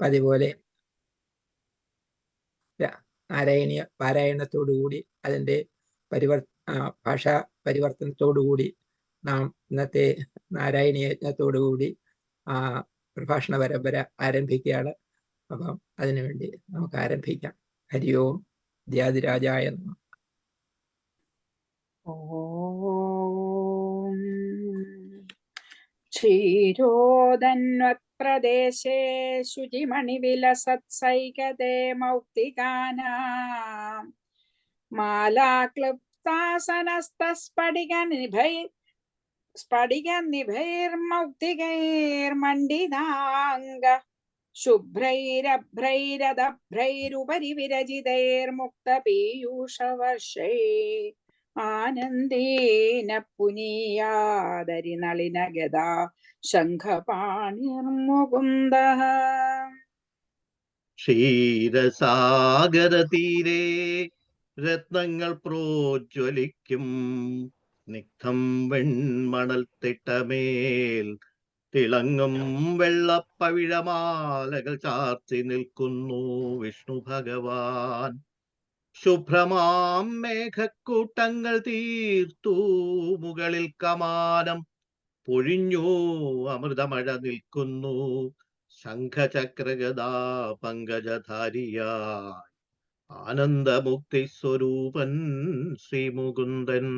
പതിപോലെ. നാരായണീയ പാരായണത്തോടുകൂടി അതിന്റെ പരിവർ ഭാഷാ പരിവർത്തനത്തോടുകൂടി നാം ഇന്നത്തെ നാരായണീയ യജ്ഞത്തോടുകൂടി ആ പ്രഭാഷണ പരമ്പര ആരംഭിക്കുകയാണ്. അപ്പം അതിനുവേണ്ടി നമുക്ക് ആരംഭിക്കാം. ഹരി ഓം ധ്യാതിരാജായ നമഃ. ക്ഷീരോദന്വത്പ്രദേശേ ശുചിമണിവിലസത്സൈകതേ മൗക്തികാനാം മാലാക്ലുപ്താസനസ്തസ്ഫടികനിഭൈ സ്ഫടികനിഭൈർമൗക്തികൈർമണ്ഡിതാംഗ ശുഭ്രൈരഭ്രൈരദഭ്രൈരുപരി വിരജിതൈർമുക്തപീയൂഷവർഷൈ ആനന്ദേന പുനീയാദരി നളിനഗത ശംഖപാണിർമുകുന്ദ ക്ഷീരസാഗരതീരെ രത്നങ്ങൾ പ്രോജ്വലിക്കും. നിക്തം വെൺമണൽ തിട്ടമേൽ തിളങ്ങും വെള്ളപ്പവിഴമാലകൾ ചാർത്തി നിൽക്കുന്നു വിഷ്ണു ഭഗവാൻ. ശുഭ്രമാം മേഘക്കൂട്ടങ്ങൾ തീർത്തു മുകളിൽ കമാനം പൊഴിഞ്ഞു അമൃതമഴ നിൽക്കുന്നു ശംഖചക്രഗദാ പങ്കജധാരിയായി. ആനന്ദമുക്തി സ്വരൂപൻ ശ്രീമുകുന്ദൻ.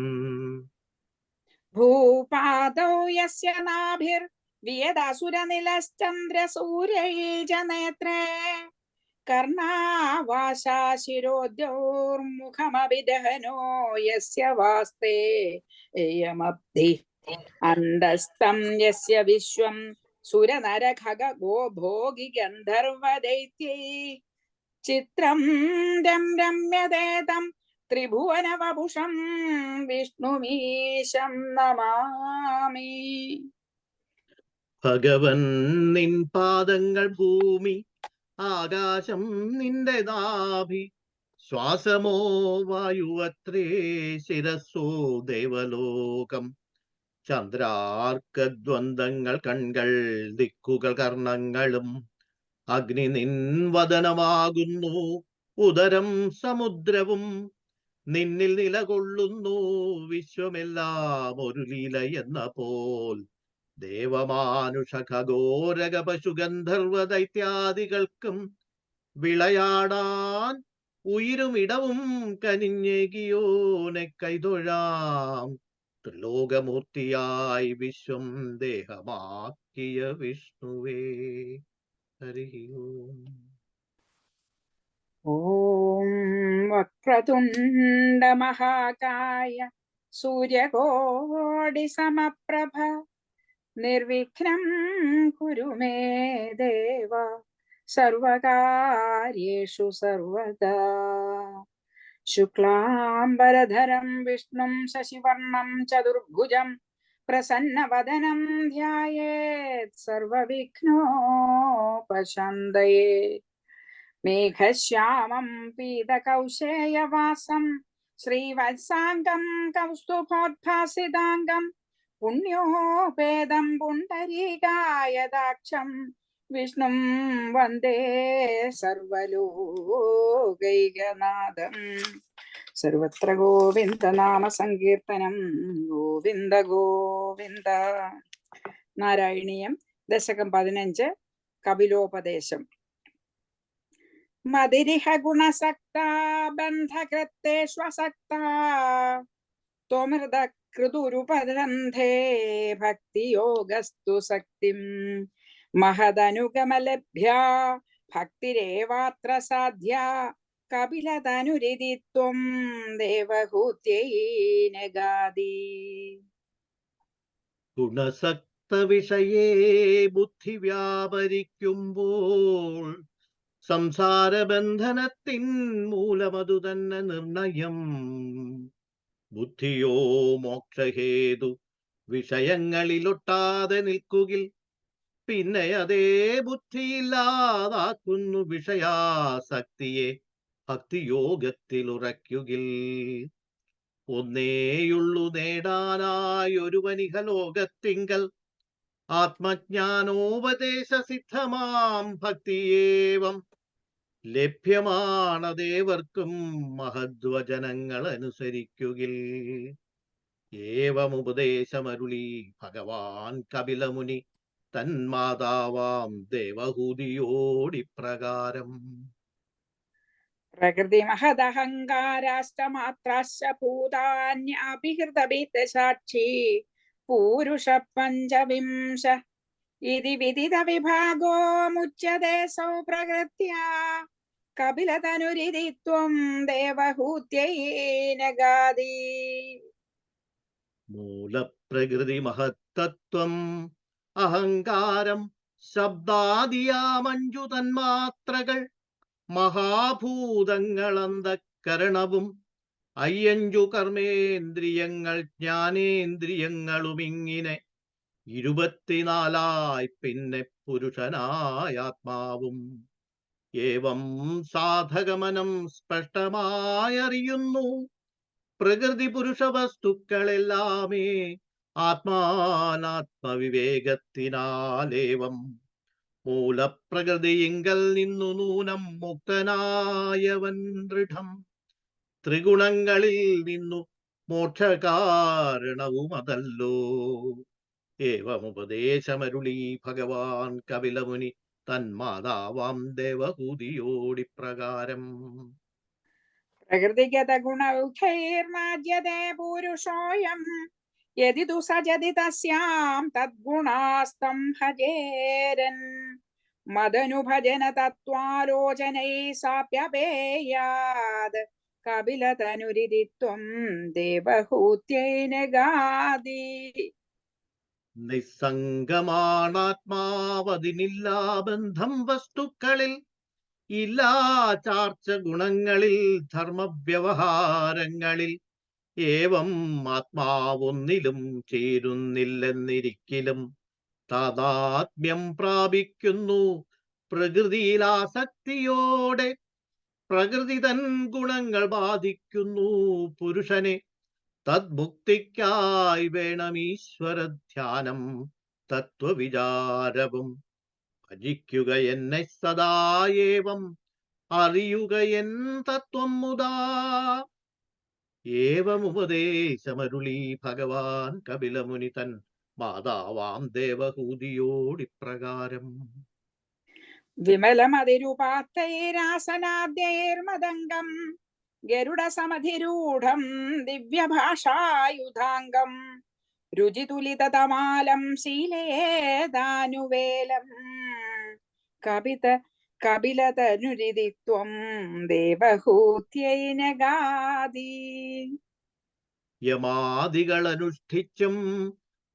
ഭൂപാദൗ യസ്യ നാഭിർ വിയദാസുരനിലശ്ചന്ദ്രസൂര്യൈജനേത്രേ. കർണാവാശാ ശിരോദ്യോർമുഖമഭിദഹനോ യസ്യ വാസ്തേ ഏയമബ്ധി. അന്തസ്തം യസ്യ വിശ്വം സുരനരഖഗോ ഭോഗി ഗന്ധർവദൈത്യൈ ചിത്രം രം രമ്യതേതം ത്രിഭുവനവപുഷം വിഷ്ണുമീശം നമാമി. ഭഗവൻ നിൻ പാദങ്ങൾ ഭൂമി ആകാശം നിന്റെ നാഭി ശ്വാസമോ വായുവത്രേ ശിരസ്സോ ദേവലോകം. ചന്ദ്രാർക്കദ്വന്ദ്ങ്ങൾ കൺകൾ ദിക്കുകൾ കർണങ്ങളും അഗ്നി നിൻവദനമാകുന്നു. ഉദരം സമുദ്രവും നിന്നിൽ നിലകൊള്ളുന്നു. വിശ്വമെല്ലാം ഒരു ലീല എന്ന പോൽ ദേവമാനുഷ ഖഗോരക പശുഗന്ധർവ ദൈത്യാദികൾക്കും വിളയാടാൻ ഉയരുമിടവും കനിഞ്ഞേകിയോനെ കൈതൊഴാം ത്രിലോകമൂർത്തിയായി വിശ്വം ദേഹമാക്കിയ വിഷ്ണുവേ. ഹരി ഓം. ഓം വക്രതുണ്ട മഹാകായ സൂര്യകോടി സമപ്രഭ निर्विघ्नं कुरु मे देव, सर्वकार्येषु सर्वदा। शुक्लाम्बरधरं, विष्णुं, शशिवर्णं चतुर्भुजं प्रसन्नवदनं ध्यायेत् सर्वविघ्नोपशन्दये। मेघश्यामं, पीतकौशेयवासं, श्रीवत्साङ्गं कौस्तुभोद्भासिताङ्गम् പുണ്യോപേദം പുണ്ടരീകായദാക്ഷം വിഷ്ണു വന്ദേ സർവലോകൈകനാഥം. സർവത്ര ഗോവിന്ദ നാമ സങ്കീർത്തനം ഗോവിന്ദ ഗോവിന്ദ. നാരായണീയം ദശകം പതിനഞ്ച് കപിലോപദേശം. മതിരിഹ ഗുണസക്ത ബന്ധകൃത്തേഷ്വസക്ത. ത്വമൃത കൃതുരുപരന്ധേ ഭക്തിയോഗസ്തു സക്തിം മഹദനുഗമലഭ്യ ഭക്തിരേവാത്ര സാധ്യ കപിലതനുരിതിത്വം ദേവഹൂത്യൈനഗാദി. ദേവഹൂത്യൈ നഗാദി ഗുണസക്ത വിഷയേ ബുദ്ധി വ്യാപരിക്കുമ്പോൾ സംസാരബന്ധനത്തിൻ മൂലമതു തന്നെ നിർണയം. ബുദ്ധിയോ മോക്ഷഹേതു വിഷയങ്ങളിലൊട്ടാതെ നിൽക്കുകിൽ പിന്നെ അതേ ബുദ്ധിയില്ലാതാക്കുന്നു വിഷയാസക്തിയെ ഭക്തിയോഗത്തിൽ ഉറയ്ക്കുകിൽ ഒന്നേയുള്ളു നേടാനായി ഒരുവനിഹ ലോകത്തിങ്കൽ ആത്മജ്ഞാനോപദേശസിദ്ധമാം ഭക്തിയേവം ലഭ്യമാണതേവർക്കും മഹദ്വചനങ്ങൾ അനുസരിക്കുകിൽ ഏവമുപദേശമരുളി ഭഗവാൻ കപിലമുനി തന്മാതാവാം ദേവഹൂതിയോടിപ്രകാരം. പ്രകൃതി മഹദഹങ്കാരാഷ്ടമാത്രാശ്ച ഭൂതാന്യാഭിഹൃതഭിത്തസാക്ഷി പൂരുഷ പഞ്ചവിംശ മുച്യത്തെ സൗ പ്രകൃത്യാ കപിലതനുരിതി ത്വം ദേവഹൂത്യൈന ഗാദി മൂലപ്രകൃതി മഹത്തത്വം. അഹങ്കാരം ശബ്ദാദിയാമഞ്ചു തന്മാത്രകൾ മഹാഭൂതങ്ങളന്തക്കരണവും അയ്യഞ്ചു കർമ്മേന്ദ്രിയങ്ങൾ ജ്ഞാനേന്ദ്രിയങ്ങളുമിങ്ങിനെ. ഇരുപത്തിനാലായി പിന്നെ പുരുഷനായ ആത്മാവും ഏവം സാധകമനം സ്പഷ്ടമായറിയുന്നു. പ്രകൃതി പുരുഷ വസ്തുക്കളെല്ലാമേ ആത്മാനാത്മവിവേകത്തിനാലേവം. മൂലപ്രകൃതിയിങ്കൽ നിന്നു നൂനം മുക്തനായവൻ ദൃഢം. ത്രിഗുണങ്ങളിൽ നിന്നു മോക്ഷകാരണവും അതല്ലോ ഏവമുപദേശമരുളി ഭഗവാൻ കപിലമുനി തന്മാതാവാം ദേവഹൂതിയോടിപ്രകാരം. പ്രകൃതിഗത ഗുണൗഖൈർമാജ്യത്തെ പുരുഷോയം. യതി തു തസ്യാം തദ്ഗുണാസ്തം ഭജേരൻ. മദനുഭജന തത്വാലോചനൈ സാപ്യപേയാത്. കപിലതനുരിതി ത്വം ദേവഹൂത്യൈന ഗാദി നിസ്സംഗമാണാത്മാവതിനില്ലാ ബന്ധം വസ്തുക്കളിൽ ഇല്ലാ ചാർച്ച ഗുണങ്ങളിൽ ധർമ്മവ്യവഹാരങ്ങളിൽ. ഏവം ആത്മാവൊന്നിലും ചേരുന്നില്ലെന്നിരിക്കലും താതാത്മ്യം പ്രാപിക്കുന്നു പ്രകൃതിയിലാസക്തിയോടെ. പ്രകൃതി തൻ ഗുണങ്ങൾ ബാധിക്കുന്നു പുരുഷനെ. തദ്മുക്തിക്കായി വേണം ഈശ്വര ധ്യാനം തത്വവിചാരവും. ഭജിക്കുക എന്നെ സദായേവം അറിയുക എൻ തത്വം മുതാ ഏവമുപദേശമരുളി ഭഗവാൻ കപിലമുനി തൻ മാതാവാം ദേവഹൂതിയോടിപ്രകാരം. വിമലമതിരുപാത്തൈരാസനാദ്യൈർമദംഗം ഗരുഡസമധിരൂഢം ദിവ്യഭാഷായുധാംഗം രുചിതുലിതമാലം ശീലേതാനുവേലം. കപിത കപിലതനുരിതിത്വം ദേവഹൂത്യൈനഗാദി ദേവഹൂത്യൈന ഗാദി യമാദികൾ അനുഷ്ഠിച്ചും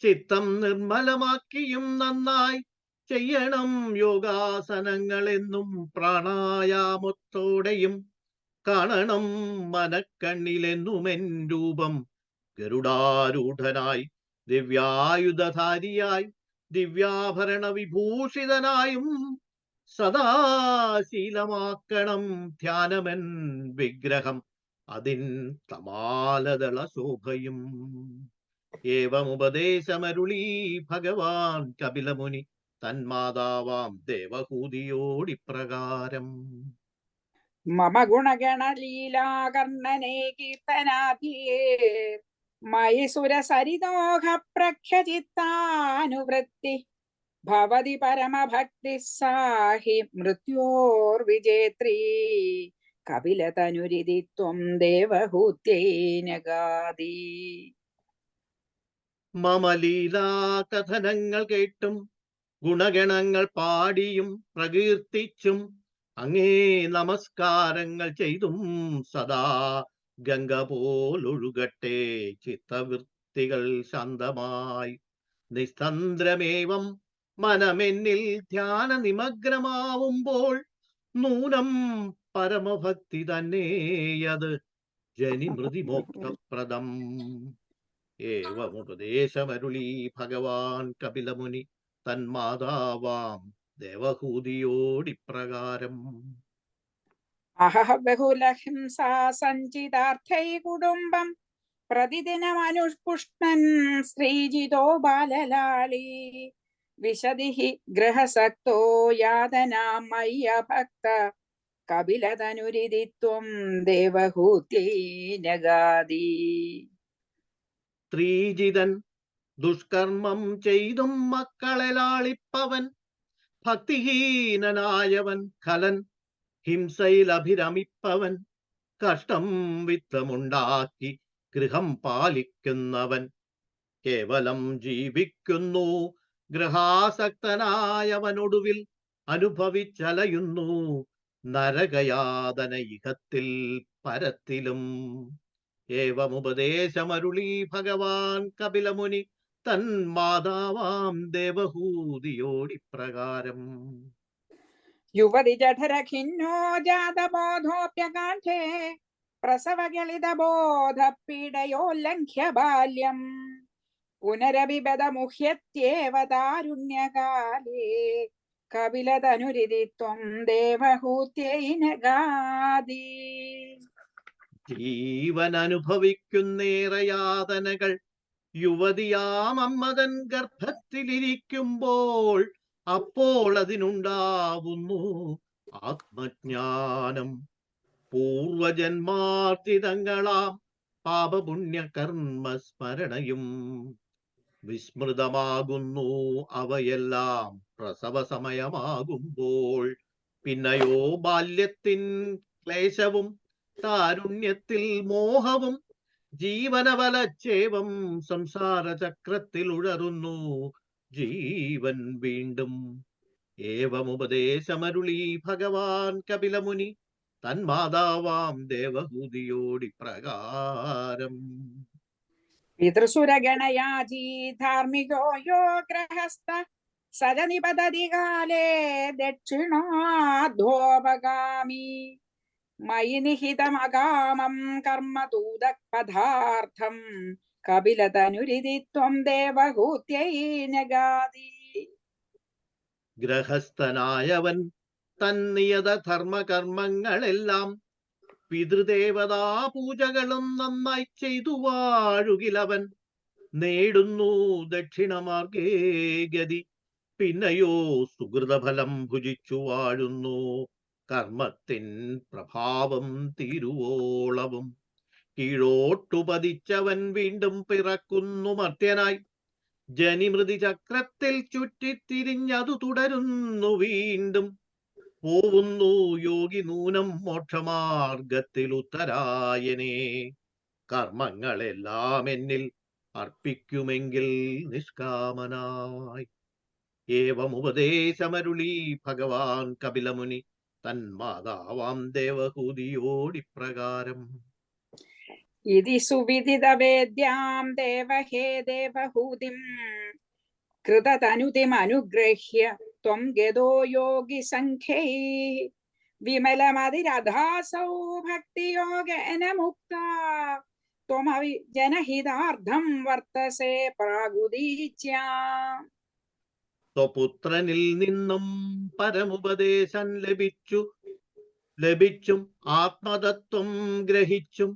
ചിത്തം നിർമ്മലമാക്കിയും നന്നായി ചെയ്യണം യോഗാസനങ്ങളെന്നും പ്രാണായാമത്തോടെയും കാണണം മനക്കണ്ണിലെന്നുമെൻ രൂപം. ഗരുഡാരൂഢനായി ദിവ്യായുധധാരിയായി ദിവ്യാഭരണ വിഭൂഷിതനായും സദാശീലമാക്കണം ധ്യാനമെൻ വിഗ്രഹം. അതിൻ തമാലതള ശോഭയും. ഏവമുപദേശമരുളി ഭഗവാൻ കപിലമുനി തന്മാതാവാം ദേവഹൂതിയോടിപ്രകാരം. മമ ഗുണഗണലീലാകർണനേ കീർത്തനാധിയേ മയി സുരസരിതോഹ പ്രഖ്യചിത്താനുവൃത്തി ഭവതി പരമഭക്തി സാഹി മൃത്യോർവിജേത്രീ. കപിലതനുരിതി ത്വം ദേവഹൂത്യൈനഗാദി ഗാദി കഥനങ്ങൾ കേട്ടും ഗുണഗണങ്ങൾ പാടിയും പ്രകീർത്തിച്ചും അങ്ങേ നമസ്കാരങ്ങൾ ചെയ്തും സദാ ഗംഗ പോലൊഴുകട്ടെ ചിത്തവൃത്തികൾ ശാന്തമായി. നിസ്തന്ത്രമേവം മനമെന്നിൽ ധ്യാന നിമഗ്നമാവുമ്പോൾ നൂനം പരമഭക്തി തന്നെയത് ജനിമൃതി മോക്ഷപ്രദം ഏവമുപദേശമരുളി ഭഗവാൻ കപിലമുനി തന്മാതാവാം ദേവഹൂതിയോടിപ്രകാരം അഹഹ ബഹുലഹിംസാ സഞ്ചിതാർത്ഥൈ കുടുംബം പ്രതിദിനമനുഷ്പുഷ്ണൻ ശ്രീജിതോ ബാലലാളി. വിശതി ഗ്രഹസക്തോ യാതനാമയ്യ ഭക്ത കപിലതനുരിതിത്വം ദേവഹൂത്യൈ നഗാദി സ്ത്രീജിതൻ ദുഷ്കർമ്മം ചെയ്തും മക്കളെ ലാളിപ്പവൻ. ഭക്തിഹീനനായവൻ കലൻ ഹിംസയിൽ അഭിരമിപ്പവൻ കഷ്ടം വിത്തമുണ്ടാക്കി ഗൃഹം പാലിക്കുന്നവൻ. കേവലം ജീവിക്കുന്നു ഗൃഹാസക്തനായവനൊടുവിൽ അനുഭവിച്ചലയുന്നു നരകയാതന ഇഹത്തിൽ പരത്തിലും. ഏവമുപദേശമരുളി ഭഗവാൻ കപിലമുനി തൻ മാതാവാം ദേവഹൂതിയോടിപ്രകാരം. യുവതി ജഠരഖിന്നോ ജാതബോധോപ്യകാഠേ പ്രസവഗളിതബോധപീഡയോല്ലംഘ്യ ബാല്യം പുനരഭിബദമുഹ്യത്യേവ താരുണ്യകാലേ. കപിലതനുരിതിത്വം ദേവഹൂത്യൈ നഗാദി ജീവൻ അനുഭവിക്കുന്നേറെ യാതനകൾ യുവതിയാം അമ്മതൻ ഗർഭത്തിലിരിക്കുമ്പോൾ അപ്പോൾ അതിനുണ്ടാവുന്നു ആത്മജ്ഞാനം. പൂർവജന്മാർത്തിതങ്ങളാം പാപപുണ്യ കർമ്മ സ്മരണയും വിസ്മൃതമാകുന്നു അവയെല്ലാം പ്രസവ സമയമാകുമ്പോൾ പിന്നെയോ ബാല്യത്തിൻ ക്ലേശവും താരുണ്യത്തിൽ മോഹവും ജീവനവലച്ചേവം സംസാരചക്രത്തിൽ ഉഴറുന്നു ജീവൻ വീണ്ടും ഏവമുപദേശമരുളി ഭഗവാൻ കപിലമുനി തന്മാതാവാം ദേവഹൂതിയോടി പ്രകാരം. പിതൃസുരഗണയാജീ ധാർമ്മികോ യോ ഗ്രഹസ്ഥ സജ നിപതതി കാലേ ദക്ഷിണാധ്വോപഗാമി മയി നിഹിതമകാമം കർമ്മ പദാർത്ഥം കപിലതനുരിതിത്വം ദേവഹൂത്യൈ നഗാദി ഗ്രഹസ്ഥനായവൻ തന്നിയത ധർമ്മകർമ്മങ്ങളെല്ലാം പിതൃദേവതാ പൂജകളും നന്നായി ചെയ്തു വാഴുകിലവൻ. നേടുന്നു ദക്ഷിണമാർഗേ ഗതി. പിന്നെയോ സുഹൃതഫലം ഭുജിച്ചു വാഴുന്നു. കർമ്മത്തിൻ പ്രഭാവം തിരുവോളവും. കീഴോട്ടുപതിച്ചവൻ വീണ്ടും പിറക്കുന്നു മർത്യനായി. ജനിമൃതി ചക്രത്തിൽ ചുറ്റിത്തിരിഞ്ഞതു തുടരുന്നു വീണ്ടും. പോവുന്നു യോഗി നൂനം മോക്ഷമാർഗത്തിൽ ഉത്തരായനെ കർമ്മങ്ങളെല്ലാം എന്നിൽ അർപ്പിക്കുമെങ്കിൽ നിഷ്കാമനായി. ഏവമുപദേശമരുളി ഭഗവാൻ കപിലമുനി. തന്മാതാവാം ദേവഹൂതിയോടിപ്രകാരം ഇതി സുവിദിതവേദ്യാം ദേവഹേ ദേവഹൂതിം കൃതതനുതിമനുഗ്രഹ്യ ത്വം ഗതോ യോഗി സംഖ്യൈ. വിമലമതിരധാസൗ ഭക്തിയോഗേന മുക്ത. ത്വമവി ജനഹിതാർത്ഥം വർത്തസേ പ്രാഗുദീച്യാം സ്വപുത്രനിൽ നിന്നും പരമുപദേശം ലഭിച്ചു. ലഭിച്ചും ആത്മതത്വം ഗ്രഹിച്ചും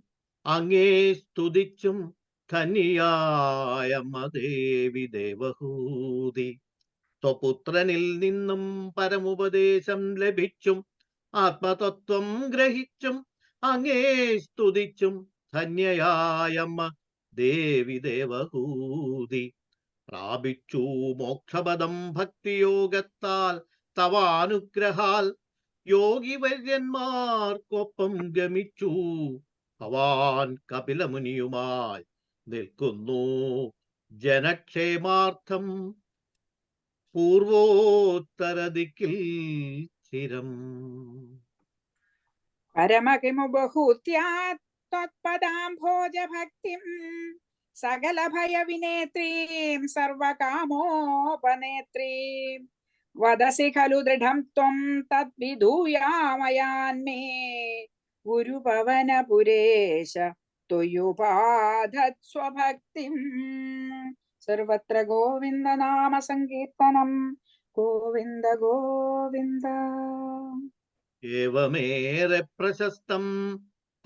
അങ്ങേ സ്തുതിച്ചും ധനിയായ മദേവി ദേവഹൂതി. സ്വപുത്രനിൽ നിന്നും പരമുപദേശം ലഭിച്ചും ആത്മതത്വം ഗ്രഹിച്ചും അങ്ങേ സ്തുതിച്ചും ധന്യയായമ്മ ദേവി ദേവഹൂതി. പ്രാപിച്ചു മോക്ഷപദം ഭക്തിയോഗത്താൽ തവാനുഗ്രഹാൽ യോഗിവര്യന്മാർക്കൊപ്പം ഗമിച്ചു. ഭവാൻ കപിലമുനിയുമായി നിൽക്കുന്നു. ജനക്ഷേമാർത്ഥം പൂർവോത്തരദിക്കിൽ ചിരം. പരമകിമുബഹൂത്യാത്പദാംഭോജഭക്തിം സകല ഭയവിനേത്രീം സർവകാമോപനേത്രീം. വദസി ഖലു ദൃഢം ത്വം തദ്വിധൂയാമയാന്മേ. ഗുരുപവനപുരേശ ത്വയുപാധത്സ്വഭക്തിം. സർവത്ര ഗോവിന്ദ നാമ സങ്കീർത്തനം ഗോവിന്ദ ഗോവിന്ദ. ഏവമേറെ പ്രശസ്തം.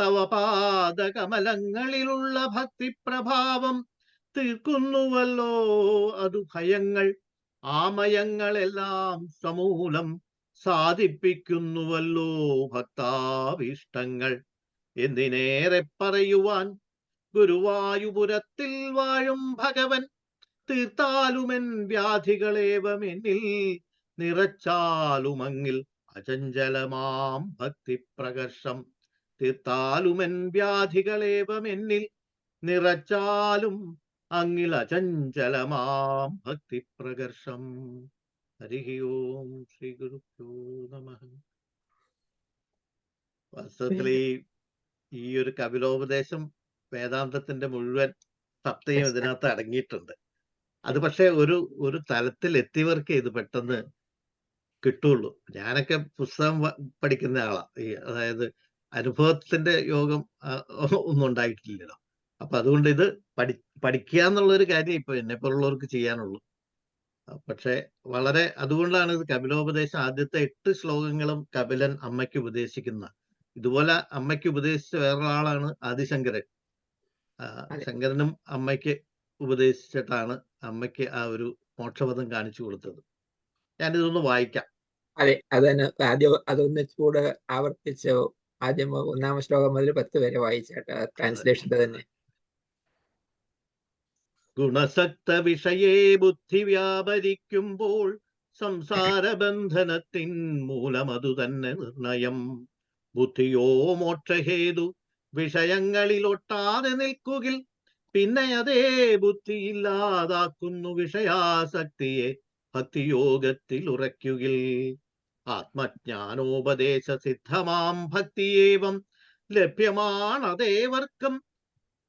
തവ പാദകമലങ്ങളിലുള്ള ഭക്തിപ്രഭാവം തീർക്കുന്നുവല്ലോ. അതു ഭയങ്ങൾ ആമയങ്ങളെല്ലാം സമൂലം സാധിപ്പിക്കുന്നുവല്ലോ ഭക്താവിഷ്ടങ്ങൾ എന്തിനേറെ പറയുവാൻ ഗുരുവായുപുരത്തിൽ വാഴും ഭഗവൻ തീർത്താലുമെൻ വ്യാധികളേവമെന്നിൽ നിറച്ചാലുമങ്ങിൽ അചഞ്ചലമാം ഭക്തിപ്രകർഷം. തീർത്താലുമെൻ വ്യാധികളേവമെന്നിൽ നിറച്ചാലും അങ്ങിൽ അചഞ്ചലമാം ഭക്തിപ്രകർഷം. ഹരി ഓം ശ്രീ ഗുരുഭ്യോ നമ. വാസ്തവത്തിൽ ഈ ഈ ഒരു കപിലോപദേശം വേദാന്തത്തിന്റെ മുഴുവൻ സപ്തയും ഇതിനകത്ത് അടങ്ങിയിട്ടുണ്ട്. അത് പക്ഷെ ഒരു ഒരു തലത്തിൽ എത്തിയവർക്ക് ഇത് പെട്ടെന്ന് കിട്ടുള്ളൂ. ഞാനൊക്കെ പുസ്തകം പഠിക്കുന്ന ആളാ. ഈ അതായത് അനുഭവത്തിന്റെ യോഗം ഒന്നും ഉണ്ടായിട്ടില്ലല്ലോ. അപ്പൊ അതുകൊണ്ട് ഇത് പഠി പഠിക്കുക എന്നുള്ള ഒരു കാര്യം ഇപ്പൊ എന്നെ പോലുള്ളവർക്ക് ചെയ്യാനുള്ളൂ പക്ഷെ വളരെ അതുകൊണ്ടാണ് ഇത് കപിലോപദേശം ആദ്യത്തെ എട്ട് ശ്ലോകങ്ങളും കപിലൻ അമ്മയ്ക്ക് ഉപദേശിക്കുന്ന. ഇതുപോലെ അമ്മയ്ക്ക് ഉപദേശിച്ച വേറൊരാളാണ് ആദിശങ്കരൻ. ശങ്കരനും അമ്മയ്ക്ക് ഉപദേശിച്ചിട്ടാണ് അമ്മയ്ക്ക് ആ ഒരു മോക്ഷപദം കാണിച്ചു കൊടുത്തത്. ഞാനിതൊന്ന് വായിക്കാം. അതെ അത് തന്നെ. ആദ്യം അതൊന്നിച്ചുകൂടെ ആവർത്തിച്ച് ആദ്യം ഒന്നാം ശ്ലോകം മുതൽ പത്ത് വരെ വായിച്ചേട്ടാ ട്രാൻസ്ലേഷൻ തന്നെ ഗുണസക്ത വിഷയേ ബുദ്ധി വ്യാപരിക്കുമ്പോൾ സംസാര ബന്ധനത്തിൻ മൂലമതു തന്നെ നിർണയം. ബുദ്ധിയോ മോക്ഷഹേതു വിഷയങ്ങളിൽ ഒട്ടാതെ നിൽക്കുകിൽ പിന്നെ അതേ ബുദ്ധിയില്ലാതാക്കുന്നു വിഷയാസക്തിയെ ഭക്തിയോഗത്തിൽ ഉറയ്ക്കുകിൽ ആത്മജ്ഞാനോപദേശ സിദ്ധമാം ഭക്തിയേവം ലഭ്യമാണതേവർക്കും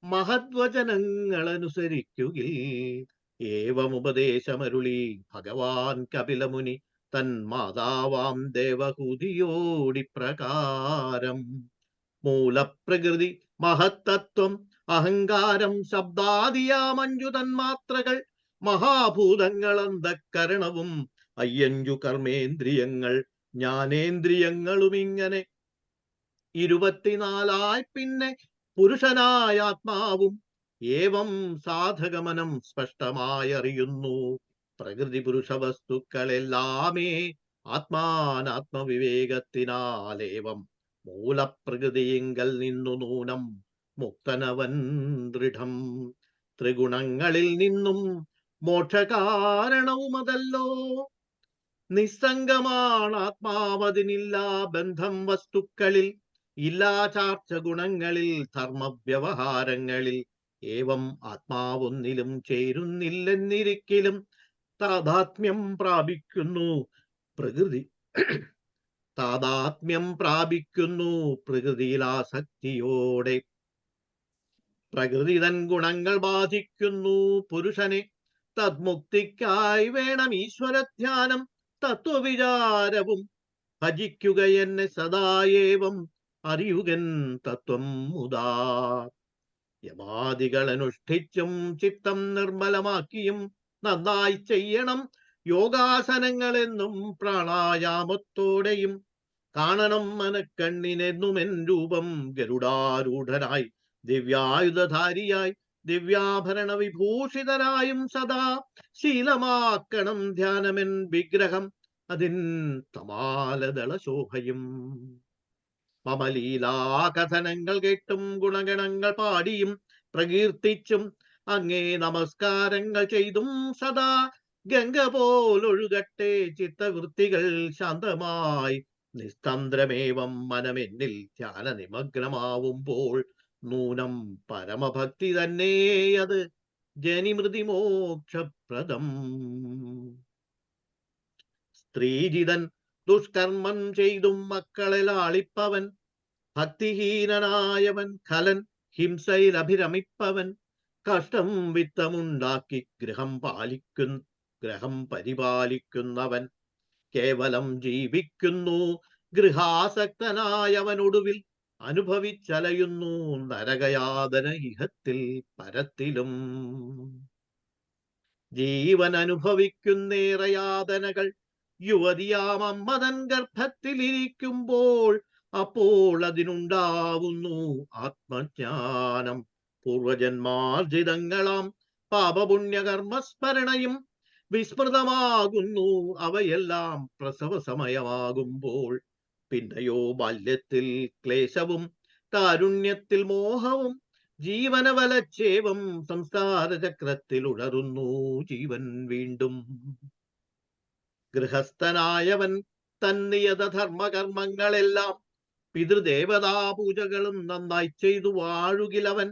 മഹദ്വചനങ്ങൾ അനുസരിക്കുകിൽ ഏവമുപദേശമരുളി ഭഗവാൻ കപിലമുനി തൻ മാതാവാം ദേവഹൂതിയോടിപ്രകാരം മൂലപ്രകൃതി മഹത്തത്വം അഹങ്കാരം ശബ്ദാദിയാമഞ്ജു തന്മാത്രകൾ മഹാഭൂതങ്ങൾ അന്ധക്കരണവും അയ്യഞ്ചു കർമ്മേന്ദ്രിയങ്ങൾ ജ്ഞാനേന്ദ്രിയങ്ങളും ഇങ്ങനെ ഇരുപത്തിനാലായി പിന്നെ പുരുഷനായ ആത്മാവും ഏവം സാധകമനം സ്പഷ്ടമായി അറിയുന്നു പ്രകൃതി പുരുഷ വസ്തുക്കളെല്ലാമേ ആത്മാനാത്മവിവേകത്തിനാലേവം മൂലപ്രകൃതിയിങ്കൽ നിന്നു നൂനം മുക്തനവൻ ദൃഢം. ത്രിഗുണങ്ങളിൽ നിന്നും മോക്ഷകാരണവുമതല്ലോ. നിസ്സംഗമാണ് ആത്മാവതിനില്ല ബന്ധം വസ്തുക്കളിൽ ഇല്ലാ ചാർച്ച ഗുണങ്ങളിൽ ധർമ്മവ്യവഹാരങ്ങളിൽ. ഏവം ആത്മാവൊന്നിലും ചേരുന്നില്ലെന്നിരിക്കലും താതാത്മ്യം പ്രാപിക്കുന്നു പ്രകൃതി. താതാത്മ്യം പ്രാപിക്കുന്നു പ്രകൃതിയിൽ ആസക്തിയോടെ പ്രകൃതി തൻ ഗുണങ്ങൾ ബാധിക്കുന്നു പുരുഷനെ. തദ്മുക്തിക്കായി വേണം ഈശ്വരധ്യാനം. തത്വവിചാരവും ഭജിക്കുക എന്നെ സദായേവം അറിയുകൻ തത്വം മുതാ. യമാദികൾ അനുഷ്ഠിച്ചും ചിത്തം നിർമ്മലമാക്കിയും നന്നായി ചെയ്യണം യോഗാസനങ്ങളെന്നും പ്രാണായാമത്തോടെയും. കാണണം മനക്കണ്ണിനെന്നുമെൻ രൂപം ഗരുഡാരൂഢനായി ദിവ്യായുധധാരിയായി ദിവ്യാഭരണ വിഭൂഷിതനായും സദാ ശീലമാക്കണം ധ്യാനമെൻ വിഗ്രഹം അതിൻ തമാലദള ശോഭയും മമലീലാകഥനങ്ങൾ കേട്ടും ഗുണഗണങ്ങൾ പാടിയും പ്രകീർത്തിച്ചും അങ്ങേ നമസ്കാരങ്ങൾ ചെയ്തും സദാ ഗംഗ പോലൊഴുകട്ടെ ചിത്തവൃത്തികൾ ശാന്തമായി. നിസ്തന്ത്രമേവം മനമെന്നിൽ ധ്യാന നിമഗ്നമാവുമ്പോൾ നൂനം പരമഭക്തി തന്നെ അത് ജനിമൃതി മോക്ഷപ്രദം സ്ത്രീജിതൻ ദുഷ്കർമ്മം ചെയ്തും മക്കളെ ലാളിപ്പവൻ ഭക്തിഹീനനായവൻ ഖലൻ ഹിംസയിൽ അഭിരമിപ്പവൻ കഷ്ടം വിത്തമുണ്ടാക്കി ഗൃഹം പാലിക്കു ഗ്രഹം പരിപാലിക്കുന്നവൻ. കേവലം ജീവിക്കുന്നു ഗൃഹാസക്തനായവനൊടുവിൽ അനുഭവിച്ചലയുന്നു നരകയാതന ഇഹത്തിൽ പരത്തിലും. ജീവൻ അനുഭവിക്കുന്നേറെ യാതനകൾ യുവതിയാം അമ്മതൻ ഗർഭത്തിലിരിക്കുമ്പോൾ അപ്പോൾ അതിനുണ്ടാവുന്നു ആത്മജ്ഞാനം. പൂർവജന്മാർജിതങ്ങളാം പാപപുണ്യകർമ്മസ്മരണയും വിസ്മൃതമാകുന്നു അവയെല്ലാം പ്രസവ സമയമാകുമ്പോൾ പിന്നെയോ ബാല്യത്തിൽ ക്ലേശവും താരുണ്യത്തിൽ മോഹവും ജീവനവലക്ഷേപം സംസാരചക്രത്തിൽ ഉണരുന്നു ജീവൻ വീണ്ടും. ഗൃഹസ്ഥനായവൻ തന്നിയത ധർമ്മകർമ്മങ്ങളെല്ലാം പിതൃദേവതാ പൂജകളും നന്നായി ചെയ്തു വാഴുകിലവൻ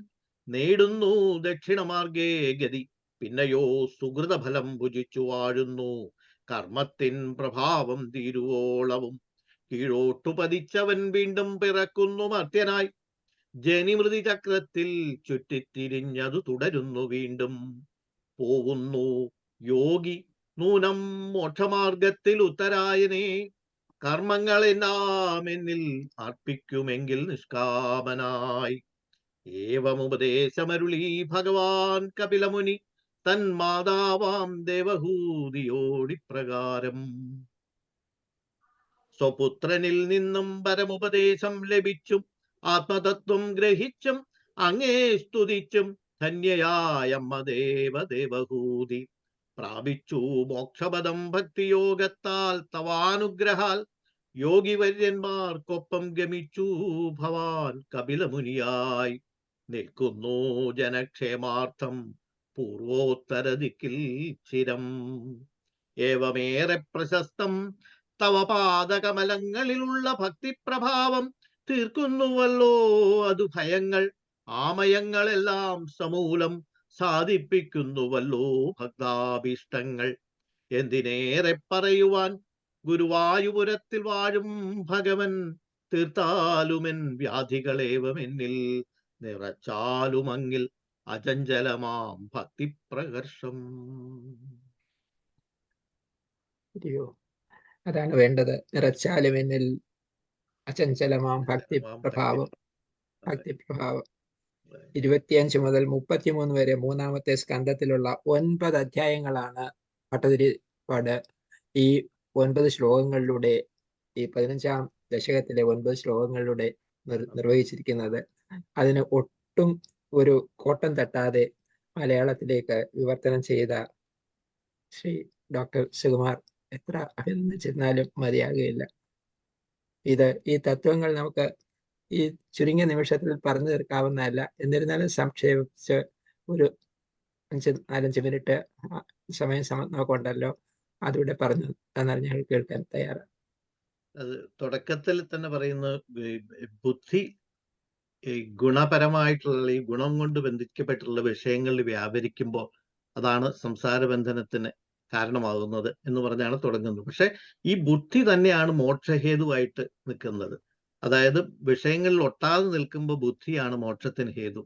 നേടുന്നു ദക്ഷിണമാർഗേ ഗതി. പിന്നെയോ സുഹൃതഫലം ഭുജിച്ചു വാഴുന്നു കർമ്മത്തിൻ പ്രഭാവം തീരുവോളവും. കീഴോട്ടു പതിച്ചവൻ വീണ്ടും പിറക്കുന്നു മർത്യനായി. ജനിമൃതി ചക്രത്തിൽ ചുറ്റിത്തിരിഞ്ഞതു തുടരുന്നു വീണ്ടും. പോവുന്നു യോഗി നൂനം മോക്ഷമാർഗത്തിൽ ഉത്തരായനെ. കർമ്മങ്ങളെല്ലാം എന്നിൽ അർപ്പിക്കുമെങ്കിൽ നിഷ്കാമനായി. ഏവമുപദേശമരുളി ഭഗവാൻ കപിലമുനി തൻ മാതാവാം ദേവഹൂതിയോടിപ്രകാരം. സ്വപുത്രനിൽ നിന്നും പരമുപദേശം ലഭിച്ചും ആത്മതത്വം ഗ്രഹിച്ചും അങ്ങേ സ്തുതിച്ചും ധന്യയായ അമ്മ ദേവദേവഹൂതി. പ്രാപിച്ചു മോക്ഷപദം ഭക്തിയോഗത്താൽ തവാനുഗ്രഹാൽ യോഗിവര്യന്മാർക്കൊപ്പം ഗമിച്ചു ഭവാൻ കപിലമുനിയായി. നിൽക്കുന്നു ജനക്ഷേമാർത്ഥം പൂർവോത്തര ദിക്കിൽ ചിരം. ഏവമേറെ പ്രശസ്തം തവ പാദകമലങ്ങളിലുള്ള ഭക്തിപ്രഭാവം തീർക്കുന്നുവല്ലോ അത് ഭയങ്ങൾ. ആമയങ്ങളെല്ലാം സമൂലം സാധിപ്പിക്കുന്നുവല്ലോ ഭക്താഭീഷ്ടങ്ങൾ. എന്തിനേറെ പറയുവാൻ ഗുരുവായൂപുരത്തിൽ വാഴും ഭഗവൻ തീർത്താലുമെൻ വ്യാധികളേവമെന്നിൽ നിറച്ചാലുമങ്ങിൽ അചഞ്ചലമാം ഭക്തിപ്രകർഷം. അതാണ് വേണ്ടത്. നിറച്ചാലും എന്നിൽ അചഞ്ചലമാം ഭക്തി പ്രഭാവം ഭക്തി പ്രഭാവം ഇരുപത്തിയഞ്ച് മുതൽ മുപ്പത്തിമൂന്ന് വരെ മൂന്നാമത്തെ സ്കന്ധത്തിലുള്ള ഒൻപത് അധ്യായങ്ങളാണ് ഭട്ടതിരിപ്പാട് ഈ ഒൻപത് ശ്ലോകങ്ങളിലൂടെ ഈ പതിനഞ്ചാം ദശകത്തിലെ ഒൻപത് ശ്ലോകങ്ങളിലൂടെ നിർ നിർവഹിച്ചിരിക്കുന്നത്. അതിന് ഒട്ടും ഒരു കോട്ടം തട്ടാതെ മലയാളത്തിലേക്ക് വിവർത്തനം ചെയ്ത ശ്രീ ഡോക്ടർ സുകുമാർ എത്ര അഭിനന്ദിച്ചിരുന്നാലും മതിയാകുകയില്ല ഇത് ഈ തത്വങ്ങൾ നമുക്ക് ഈ ചുരുങ്ങിയ നിമിഷത്തിൽ പറഞ്ഞു തീർക്കാവുന്നതല്ല. എന്നിരുന്നാലും സംക്ഷേപിച്ച് ഒരു അഞ്ച് നാലഞ്ച് മിനിറ്റ് സമയം സമ നോക്കൊണ്ടല്ലോ അതിവിടെ പറഞ്ഞു എന്നാൽ ഞങ്ങൾ കേൾക്കാൻ തയ്യാറാണ്. അത് തുടക്കത്തിൽ തന്നെ പറയുന്ന ബുദ്ധി ഗുണപരമായിട്ടുള്ള ഈ ഗുണം കൊണ്ട് ബന്ധിക്കപ്പെട്ടുള്ള വിഷയങ്ങളിൽ വ്യാപരിക്കുമ്പോൾ അതാണ് സംസാര ബന്ധനത്തിന് കാരണമാകുന്നത് എന്ന് പറഞ്ഞാണ് തുടങ്ങുന്നത്. പക്ഷെ ഈ ബുദ്ധി തന്നെയാണ് മോക്ഷഹേതുവായിട്ട് നിൽക്കുന്നത്. അതായത് വിഷയങ്ങളിൽ ഒട്ടാതെ നിൽക്കുമ്പോൾ ബുദ്ധിയാണ് മോക്ഷത്തിന് ഹേതു.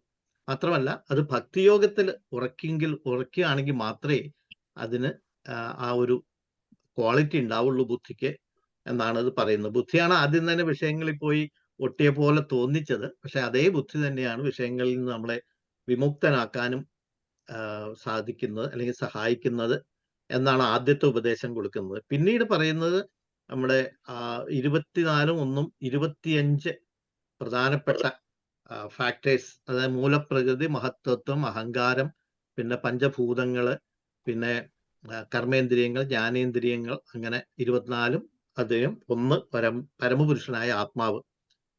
മാത്രമല്ല അത് ഭക്തിയോഗത്തിൽ ഉറക്കിയെങ്കിൽ ഉറക്കുകയാണെങ്കിൽ മാത്രമേ അതിന് ആ ഒരു ക്വാളിറ്റി ഉണ്ടാവുള്ളൂ ബുദ്ധിക്ക് എന്നാണ് ഇത് പറയുന്നത്. ബുദ്ധിയാണ് ആദ്യം തന്നെ വിഷയങ്ങളിൽ പോയി ഒട്ടിയ പോലെ തോന്നിച്ചത്. പക്ഷെ അതേ ബുദ്ധി തന്നെയാണ് വിഷയങ്ങളിൽ നിന്ന് നമ്മളെ വിമുക്തനാക്കാനും സാധിക്കുന്നത് അല്ലെങ്കിൽ സഹായിക്കുന്നത് എന്നാണ് ആദ്യത്തെ ഉപദേശം കൊടുക്കുന്നത്. പിന്നീട് പറയുന്നത് നമ്മുടെ ഇരുപത്തിനാലും ഒന്നും ഇരുപത്തിയഞ്ച് പ്രധാനപ്പെട്ട ഫാക്ടേഴ്സ് അതായത് മൂലപ്രകൃതി മഹത്വത്വം അഹങ്കാരം പിന്നെ പഞ്ചഭൂതങ്ങൾ പിന്നെ കർമ്മേന്ദ്രിയങ്ങൾ ജ്ഞാനേന്ദ്രിയങ്ങൾ അങ്ങനെ ഇരുപത്തിനാലും അദ്ദേഹം ഒന്ന് പരം പരമപുരുഷനായ ആത്മാവ്.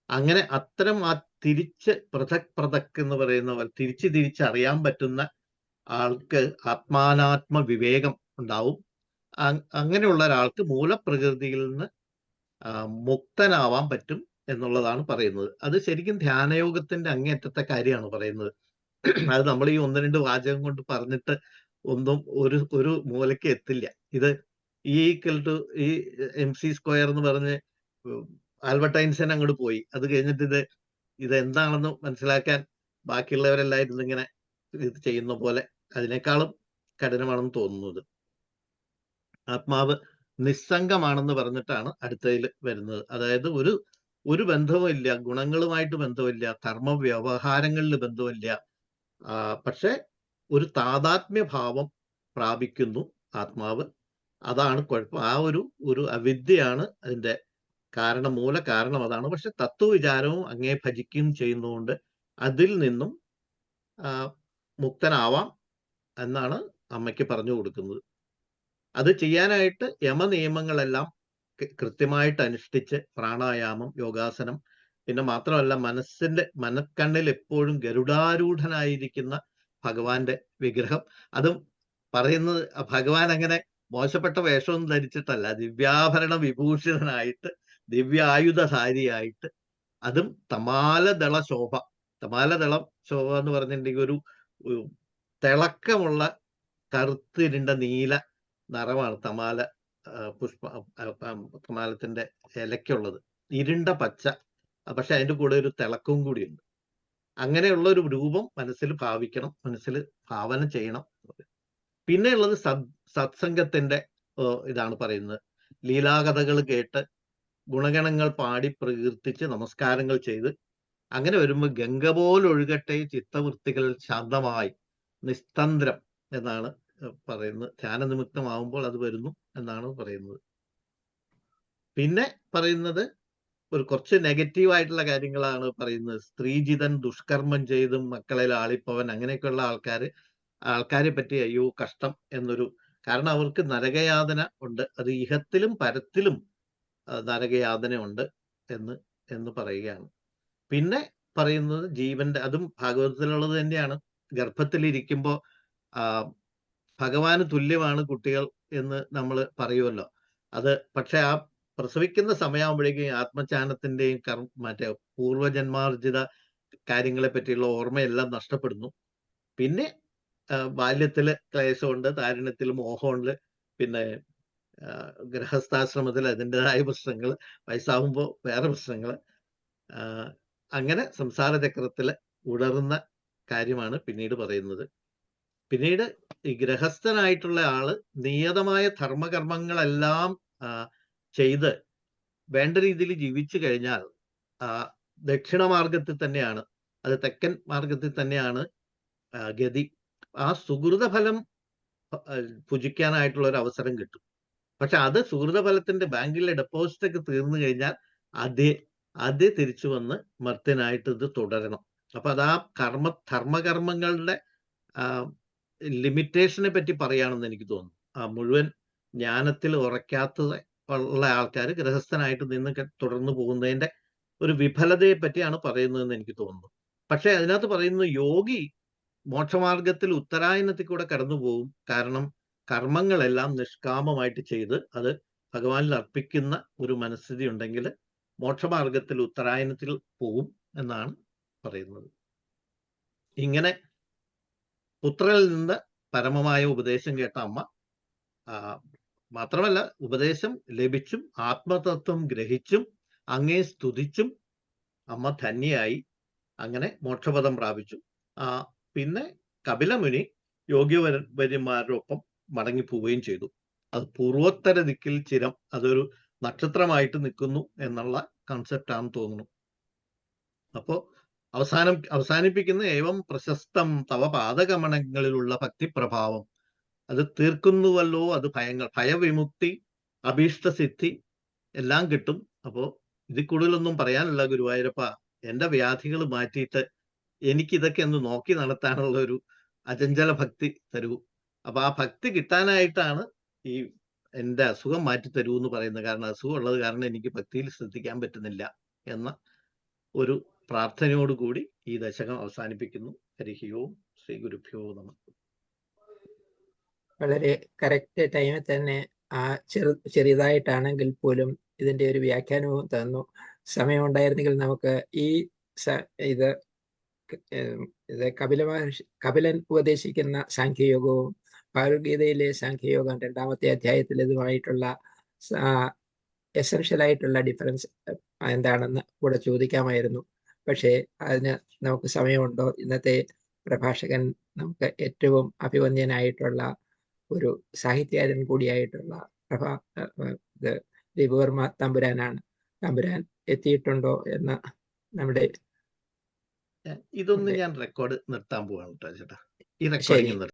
അങ്ങനെ അത്തരം ആ തിരിച്ച് പൃഥക് പൃഥക് എന്ന് പറയുന്ന പോലെ തിരിച്ച് തിരിച്ച് അറിയാൻ പറ്റുന്ന ആൾക്ക് ആത്മാനാത്മ വിവേകം ഉണ്ടാവും. അങ്ങനെയുള്ള ഒരാൾക്ക് മൂലപ്രകൃതിയിൽ നിന്ന് മുക്തനാവാൻ പറ്റും എന്നുള്ളതാണ് പറയുന്നത്. അത് ശരിക്കും ധ്യാനയോഗത്തിന്റെ അങ്ങേറ്റത്തെ കാര്യമാണ് പറയുന്നത്. അത് നമ്മൾ ഈ ഒന്ന് രണ്ട് വാചകം കൊണ്ട് പറഞ്ഞിട്ട് ഒന്നും ഒരു ഒരു മൂലയ്ക്ക് എത്തില്ല. ഇത് equal to E M C square എന്ന് പറഞ്ഞ് ആൽബർട്ട് ഐൻസ്റ്റൈൻ അങ്ങോട്ട് പോയി. അത് കഴിഞ്ഞിട്ട് ഇത് ഇത് എന്താണെന്ന് മനസ്സിലാക്കാൻ ബാക്കിയുള്ളവരെല്ലാം ഇരുന്നിങ്ങനെ ഇത് ചെയ്യുന്ന പോലെ അതിനേക്കാളും കഠിനമാണെന്ന് തോന്നുന്നത്. ആത്മാവ് നിസ്സംഗമാണെന്ന് പറഞ്ഞിട്ടാണ് അടുത്തതിൽ വരുന്നത്. അതായത് ഒരു ഒരു ബന്ധവുമില്ല ഗുണങ്ങളുമായിട്ട് ബന്ധമില്ല ധർമ്മ വ്യവഹാരങ്ങളിൽ ബന്ധമില്ല പക്ഷെ ഒരു താതാത്മ്യ ഭാവം പ്രാപിക്കുന്നു ആത്മാവ്. അതാണ് കുഴപ്പം. ആ ഒരു ഒരു അവിദ്യയാണ് അതിന്റെ കാരണം മൂല കാരണം അതാണ്. പക്ഷെ തത്വവിചാരവും അങ്ങേ ഭജിക്കുകയും ചെയ്യുന്നതുകൊണ്ട് അതിൽ നിന്നും മുക്തനാവാം എന്നാണ് അമ്മയ്ക്ക് പറഞ്ഞു കൊടുക്കുന്നത്. അത് ചെയ്യാനായിട്ട് യമനിയമങ്ങളെല്ലാം നിയമങ്ങളെല്ലാം കൃത്യമായിട്ട് അനുഷ്ഠിച്ച് പ്രാണായാമം യോഗാസനം പിന്നെ മാത്രമല്ല മനസ്സിന്റെ മനക്കണ്ണിൽ എപ്പോഴും ഗരുഡാരൂഢനായിരിക്കുന്ന ഭഗവാന്റെ വിഗ്രഹം. അതും പറയുന്നത് ഭഗവാൻ അങ്ങനെ മോശപ്പെട്ട വേഷമൊന്നും ധരിച്ചിട്ടല്ല. ദിവ്യാഭരണ വിഭൂഷിതനായിട്ട് ദിവ്യായുധധാരിയായിട്ട് അതും തമാലദള ശോഭ. തമാലദളം ശോഭ എന്ന് പറഞ്ഞിട്ടുണ്ടെങ്കിൽ ഒരു തിളക്കമുള്ള കറുത്തിരുണ്ട നീല നിറമാണ് തമാല പുഷ്പ തമാലത്തിന്റെ ഇലക്കുള്ളത്. ഇരുണ്ട പച്ച പക്ഷെ അതിന്റെ കൂടെ ഒരു തിളക്കവും കൂടിയുണ്ട് അങ്ങനെയുള്ള ഒരു രൂപം മനസ്സിൽ ഭാവിക്കണം മനസ്സിൽ ഭാവന ചെയ്യണം. പിന്നെ ഉള്ളത് സത് സത്സംഗത്തിന്റെ ഇതാണ് പറയുന്നത്. ലീലാകഥകൾ കേട്ട് ഗുണഗണങ്ങൾ പാടി പ്രകീർത്തിച്ച് നമസ്കാരങ്ങൾ ചെയ്ത് അങ്ങനെ വരുമ്പോൾ ഗംഗ പോലൊഴുകട്ടെ ചിത്തവൃത്തികൾ ശാന്തമായി നിസ്തന്ത്രം എന്നാണ് പറയുന്നത് ധ്യാനനിമിത്തമാവുമ്പോൾ അത് വരുന്നു എന്നാണ് പറയുന്നത്. പിന്നെ പറയുന്നത് ഒരു കുറച്ച് നെഗറ്റീവ് ആയിട്ടുള്ള കാര്യങ്ങളാണ് പറയുന്നത്. സ്ത്രീജിതൻ ദുഷ്കർമ്മം ചെയ്തും മക്കളെ ലാളിപ്പവൻ അങ്ങനെയൊക്കെയുള്ള ആൾക്കാര് ആൾക്കാരെ പറ്റി അയ്യോ കഷ്ടം എന്നൊരു കാരണം അവർക്ക് നരകയാതന ഉണ്ട്. അത് ഇഹത്തിലും പരത്തിലും നരകയാതന ഉണ്ട് എന്ന് എന്ന് പറയുകയാണ്. പിന്നെ പറയുന്നത് ജീവന്റെ അതും ഭാഗവതത്തിലുള്ളത് തന്നെയാണ്. ഗർഭത്തിലിരിക്കുമ്പോൾ ഭഗവാന് തുല്യമാണ് കുട്ടികൾ എന്ന് നമ്മൾ പറയുമല്ലോ അത് പക്ഷെ ആ പ്രസവിക്കുന്ന സമയമാകുമ്പോഴേക്കും ആത്മചാനത്തിന്റെയും കർ മറ്റേ പൂർവജന്മാർജിത കാര്യങ്ങളെ പറ്റിയുള്ള ഓർമ്മയെല്ലാം നഷ്ടപ്പെടുന്നു. പിന്നെ ബാല്യത്തിൽ ക്ലേശമുണ്ട് താരുണ്യത്തിൽ മോഹമുണ്ട് പിന്നെ ഗൃഹസ്ഥാശ്രമത്തിൽ അതിന്റെതായ പ്രശ്നങ്ങൾ വയസ്സാകുമ്പോൾ വേറെ പ്രശ്നങ്ങൾ അങ്ങനെ സംസാര ചക്രത്തിൽ ഉടറുന്ന കാര്യമാണ് പിന്നീട് പറയുന്നത്. പിന്നീട് ഈ ഗ്രഹസ്ഥനായിട്ടുള്ള ആൾ നിയതമായ ധർമ്മകർമ്മങ്ങളെല്ലാം ചെയ്ത് വേണ്ട രീതിയിൽ ജീവിച്ചു കഴിഞ്ഞാൽ ദക്ഷിണ മാർഗത്തിൽ തന്നെയാണ് അത് തെക്കൻ മാർഗത്തിൽ തന്നെയാണ് ഗതി ആ സുഹൃത ഫലം പൂജിക്കാനായിട്ടുള്ള ഒരു അവസരം കിട്ടും. പക്ഷെ അത് സുഹൃത ഫലത്തിന്റെ ബാങ്കിലെ ഡെപ്പോസിറ്റ് ഒക്കെ തീർന്നു കഴിഞ്ഞാൽ അതേ അതേ തിരിച്ചു വന്ന് മർത്യനായിട്ട് ഇത് തുടരണം. അപ്പൊ അത് ആ കർമ്മ ധർമ്മകർമ്മങ്ങളുടെ ലിമിറ്റേഷനെ പറ്റി പറയുകയാണെന്ന് എനിക്ക് തോന്നുന്നു. ആ മുഴുവൻ ജ്ഞാനത്തിൽ ഉറയ്ക്കാത്തത് ഉള്ള ആൾക്കാർ ഗൃഹസ്ഥനായിട്ട് നിന്ന് തുടർന്നു പോകുന്നതിന്റെ ഒരു വിഫലതയെ പറ്റിയാണ് പറയുന്നതെന്ന് എനിക്ക് തോന്നുന്നു. പക്ഷെ അതിനകത്ത് പറയുന്നത് യോഗി മോക്ഷമാർഗത്തിൽ ഉത്തരായനത്തിൽ കൂടെ കടന്നു പോകും. കാരണം കർമ്മങ്ങളെല്ലാം നിഷ്കാമമായിട്ട് ചെയ്ത് അത് ഭഗവാനിൽ അർപ്പിക്കുന്ന ഒരു മനസ്ഥിതി ഉണ്ടെങ്കിൽ മോക്ഷമാർഗത്തിൽ ഉത്തരായനത്തിൽ പോകും എന്നാണ് പറയുന്നത്. ഇങ്ങനെ പുത്രനിൽ നിന്ന് പരമമായ ഉപദേശം കേട്ട അമ്മ മാത്രമല്ല ഉപദേശം ലഭിച്ചും ആത്മതത്വം ഗ്രഹിച്ചും അങ്ങേ സ്തുതിച്ചും അമ്മ ധന്യയായി അങ്ങനെ മോക്ഷപദം പ്രാപിച്ചു. ആ പിന്നെ കപിലമുനി യോഗ്യവര്യന്മാരോടൊപ്പം മടങ്ങിപ്പോവുകയും ചെയ്തു. അത് പൂർവോത്തര ദിക്കിൽ ചിരം അതൊരു നക്ഷത്രമായിട്ട് നിൽക്കുന്നു എന്നുള്ള കൺസെപ്റ്റ് ആണെന്ന് തോന്നുന്നു. അപ്പോ അവസാനം അവസാനിപ്പിക്കുന്ന ഏവം പ്രശസ്തം തവ പാദഗമനങ്ങളിലുള്ള ഭക്തിപ്രഭാവം. അത് തീർക്കുന്നുവല്ലോ അത് ഭയങ്ങൾ ഭയവിമുക്തി അഭീഷ്ട സിദ്ധി എല്ലാം കിട്ടും. അപ്പോ ഇതിൽ കൂടുതലൊന്നും പറയാനില്ല ഗുരുവായൂരപ്പ. എന്റെ വ്യാധികൾ മാറ്റിയിട്ട് എനിക്ക് ഇതൊക്കെ ഒന്ന് നോക്കി നടത്താനുള്ള ഒരു അചഞ്ചല ഭക്തി തരൂ. അപ്പൊ ആ ഭക്തി കിട്ടാനായിട്ടാണ് ഈ എന്റെ അസുഖം മാറ്റി തരൂ എന്ന് പറയുന്നത്. കാരണം അസുഖം ഉള്ളത് കാരണം എനിക്ക് ഭക്തിയിൽ ശ്രദ്ധിക്കാൻ പറ്റുന്നില്ല എന്ന ഒരു പ്രാർത്ഥനയോടുകൂടി ഈ ദശകം അവസാനിപ്പിക്കുന്നു. ഹരിഹിയോ ശ്രീ ഗുരുഭ്യോ നമ. വളരെ കറക്റ്റ് ടൈമിൽ തന്നെ ആ ചെറു ചെറിയതായിട്ടാണെങ്കിൽ പോലും ഇതിന്റെ ഒരു വ്യാഖ്യാനവും തന്നു. സമയമുണ്ടായിരുന്നെങ്കിൽ നമുക്ക് ഈ ഇത് ഇത് കപില കപിലൻ ഉപദേശിക്കുന്ന സാഖ്യയോഗവും ഭഗവത്ഗീതയിലെ സാഖ്യയോഗം രണ്ടാമത്തെ അധ്യായത്തിൽ ഇതുമായിട്ടുള്ള എസെൻഷ്യൽ ആയിട്ടുള്ള ഡിഫറൻസ് എന്താണെന്ന് കൂടെ ചോദിക്കാമായിരുന്നു. പക്ഷേ അതിന് നമുക്ക് സമയമുണ്ടോ? ഇന്നത്തെ പ്രഭാഷകൻ നമുക്ക് ഏറ്റവും അഭിവന്ദ്യനായിട്ടുള്ള ഒരു സാഹിത്യകാരൻ കൂടിയായിട്ടുള്ള പ്രഭാ ഇത് തമ്പുരാനാണ്. തമ്പുരാൻ എത്തിയിട്ടുണ്ടോ എന്ന് നമ്മുടെ ഇതൊന്ന് ഞാൻ റെക്കോർഡ് നിർത്താൻ പോവാണ് കേട്ടോ ചേട്ടാ. ഈ റെക്കോർഡിങ് റെക്കോർഡിംഗ്